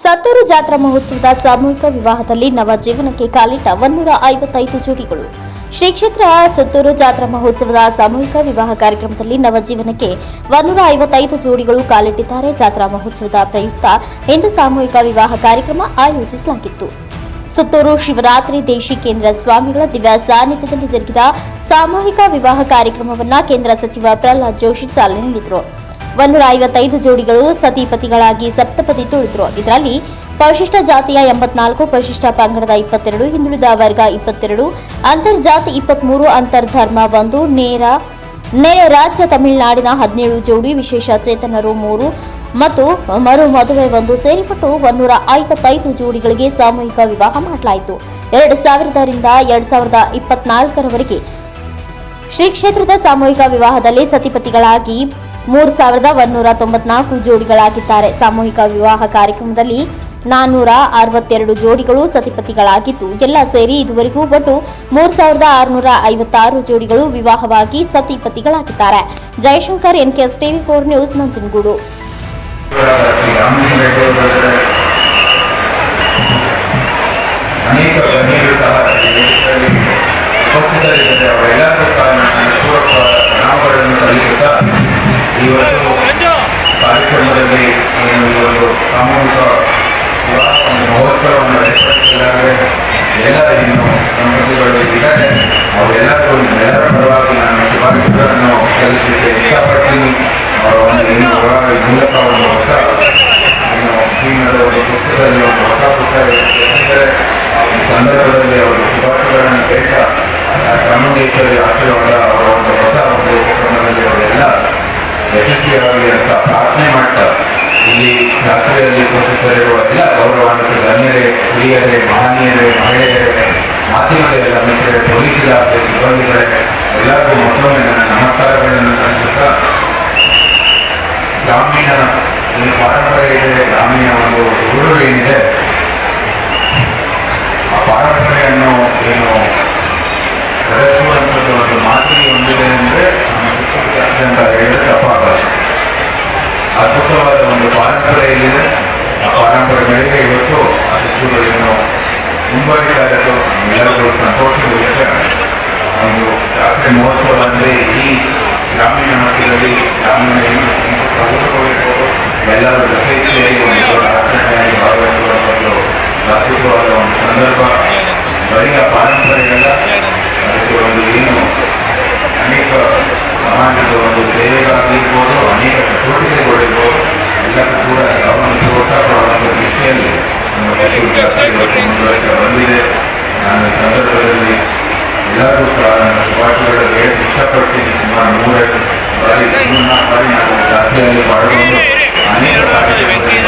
ಸತ್ತೂರು ಜಾತ್ರಾ ಮಹೋತ್ಸವದ ಸಾಮೂಹಿಕ ವಿವಾಹದಲ್ಲಿ ನವ ಜೀವನಕ್ಕೆ ಕಾಲಿಟ್ಟ ಒನ್ನೂರ ಐವತ್ತೈದು ಜೋಡಿಗಳು. ಶ್ರೀ ಕ್ಷೇತ್ರ ಸತ್ತೂರು ಜಾತ್ರಾ ಮಹೋತ್ಸವದ ಸಾಮೂಹಿಕ ವಿವಾಹ ಕಾರ್ಯಕ್ರಮದಲ್ಲಿ ನವಜೀವನಕ್ಕೆ ಒನ್ನೂರ ಐವತ್ತೈದು ಜೋಡಿಗಳು ಕಾಲಿಟ್ಟಿದ್ದಾರೆ. ಜಾತ್ರಾ ಮಹೋತ್ಸವದ ಪ್ರಯುಕ್ತ ಇಂದು ಸಾಮೂಹಿಕ ವಿವಾಹ ಕಾರ್ಯಕ್ರಮ ಆಯೋಜಿಸಲಾಗಿತ್ತು. ಸುತ್ತೂರು ಶಿವರಾತ್ರಿ ದೇಶಿಕೇಂದ್ರ ಸ್ವಾಮಿಗಳ ದಿವ್ಯ ಸಾನ್ನಿಧ್ಯದಲ್ಲಿ ಜರುಗಿದ ಸಾಮೂಹಿಕ ವಿವಾಹ ಕಾರ್ಯಕ್ರಮವನ್ನು ಕೇಂದ್ರ ಸಚಿವ ಪ್ರಹ್ಲಾದ್ ಜೋಶಿ ಚಾಲನೆ ನೀಡಿದರು. ಒನ್ನೂರ ಐವತ್ತೈದು ಜೋಡಿಗಳು ಸತಿಪತಿಗಳಾಗಿ ಸಪ್ತಪದಿ ತುಳಿದ್ರು ಇದರಲ್ಲಿ ಪರಿಶಿಷ್ಟ ಜಾತಿಯ ಎಂಬತ್ನಾಲ್ಕು, ಪರಿಶಿಷ್ಟ ಪಂಗಡದ ಇಪ್ಪತ್ತೆರಡು, ಹಿಂದುಳಿದ ವರ್ಗ ಇಪ್ಪತ್ತೆರಡು, ಅಂತರ್ಜಾತಿ ಇಪ್ಪತ್ಮೂರು, ಅಂತರ್ಧರ್ಮ ಒಂದು, ನೇರ, ನೆರೆ ರಾಜ್ಯ ತಮಿಳುನಾಡಿನ ಹದಿನೇಳು ಜೋಡಿ, ವಿಶೇಷ ಚೇತನರು ಮೂರು ಮತ್ತು ಮರು ಮದುವೆ ಒಂದು ಸೇರಿಪಟ್ಟು ಒನ್ನೂರ ಐವತ್ತೈದು ಜೋಡಿಗಳಿಗೆ ಸಾಮೂಹಿಕ ವಿವಾಹ ಮಾಡಲಾಯಿತು. ಎರಡು ಸಾವಿರದರಿಂದ ಎರಡು ಸಾವಿರದ ಇಪ್ಪತ್ನಾಲ್ಕರವರೆಗೆ ಶ್ರೀ ಕ್ಷೇತ್ರದ ಸಾಮೂಹಿಕ ವಿವಾಹದಲ್ಲಿ ಸತಿಪತಿಗಳಾಗಿ ಮೂರು ಸಾವಿರದ ಒಂದೂರ ತೊಂಬತ್ನಾಲ್ಕು ಜೋಡಿಗಳಾಗಿದ್ದಾರೆ. ಸಾಮೂಹಿಕ ವಿವಾಹ ಕಾರ್ಯಕ್ರಮದಲ್ಲಿ ನಾನ್ನೂರ ಅರವತ್ತೆರಡು ಜೋಡಿಗಳು ಸತಿಪತಿಗಳಾಗಿದ್ದು, ಎಲ್ಲ ಸೇರಿ ಇದುವರೆಗೂ ಒಟ್ಟು ಮೂರು ಸಾವಿರದ ಆರುನೂರ ಐವತ್ತಾರು ಜೋಡಿಗಳು ವಿವಾಹವಾಗಿ ಸತಿಪತಿಗಳಾಗಿದ್ದಾರೆ. Jayashankar NKS TV four news Nanjangud ಇವತ್ತು ಕಾರ್ಯಕ್ರಮದಲ್ಲಿ ಒಂದು ಸಾಮೂಹಿಕ ಮಹೋತ್ಸವವನ್ನು ಏರ್ಪಡಿಸಲಾಗಿದೆ ಎಲ್ಲ ಏನು ದಂಪತಿಗಳು ಇದ್ದಾರೆ. ಅವರೆಲ್ಲರೂ ಎಲ್ಲರ ಪರವಾಗಿ ನಾನು ಶುಭಾಶಯಗಳನ್ನು ಸಲ್ಲಿಸಲಿಕ್ಕೆ ಇಷ್ಟಪಡ್ತೀನಿ. ಅವರ ಒಂದು ಪರವಾಗಿ ಮೂಲಕ ಒಂದು ಹೊಸ ಏನು ಒಂದು ಪುಸ್ತಕದಲ್ಲಿ ಒಂದು ಹೊಸ ಪುಸ್ತಕ ಆ ಸಂದರ್ಭದಲ್ಲಿ ಅವರು ಶುಭಾಶಯಗಳನ್ನು ಕೇಳ್ತಾ ಚಾಮುಂಡೇಶ್ವರಿ ಆಶೀರ್ವಾದ ಯಶಸ್ವಿಯಾಗಲಿ ಅಂತ ಪ್ರಾರ್ಥನೆ ಮಾಡ್ತಾ ಇಲ್ಲಿ ರಾತ್ರಿಯಲ್ಲಿ ಉಪಸ್ಥಿತರಿರುವ ಎಲ್ಲ ಗೌರವಾನ್ವಿತ ಗಣ್ಯರೇ ಹಿರಿಯರೇ ಮಹನೀಯರೇ, ಮಹಿಳೆಯರೇ ಮಾಧ್ಯಮದ ಮಿತ್ರರೇ, ಪೊಲೀಸ್ ಇಲಾಖೆ, ಸಿಬ್ಬಂದಿಗಳೇ, ಎಲ್ಲರಿಗೂ ಮತ್ತೊಮ್ಮೆ ನನ್ನ ನಮಸ್ಕಾರಗಳನ್ನು ಸಲ್ಲಿಸುತ್ತಾ, ಗ್ರಾಮೀಣ ಏನು ಪಾರಂಪರೆ ಇದೆ, ಗ್ರಾಮೀಣ ಒಂದು ಗುರು ಏನಿದೆ, ಆ ಪಾರಂಪರೆಯನ್ನು ಏನು ಮುಂಬರಿತಾ ಇರೋದು ಎಲ್ಲರಿಗೂ ಸಂತೋಷದ ವಿಷಯ ಒಂದು ಜಾತ್ರೆ ಮಹೋತ್ಸವ ಅಂದರೆ ಈ ಗ್ರಾಮೀಣ ಮಟ್ಟದಲ್ಲಿ ಗ್ರಾಮೀಣ ಏನು ಪ್ರಮುಖವಾಗಿರ್ಬೋದು ಎಲ್ಲರೂ ಜೊತೆ ಸೇರಿ ಒಂದು ಮೂರಕ್ಕೆ ಬರೀ ಬರೀ ಅನೇಕ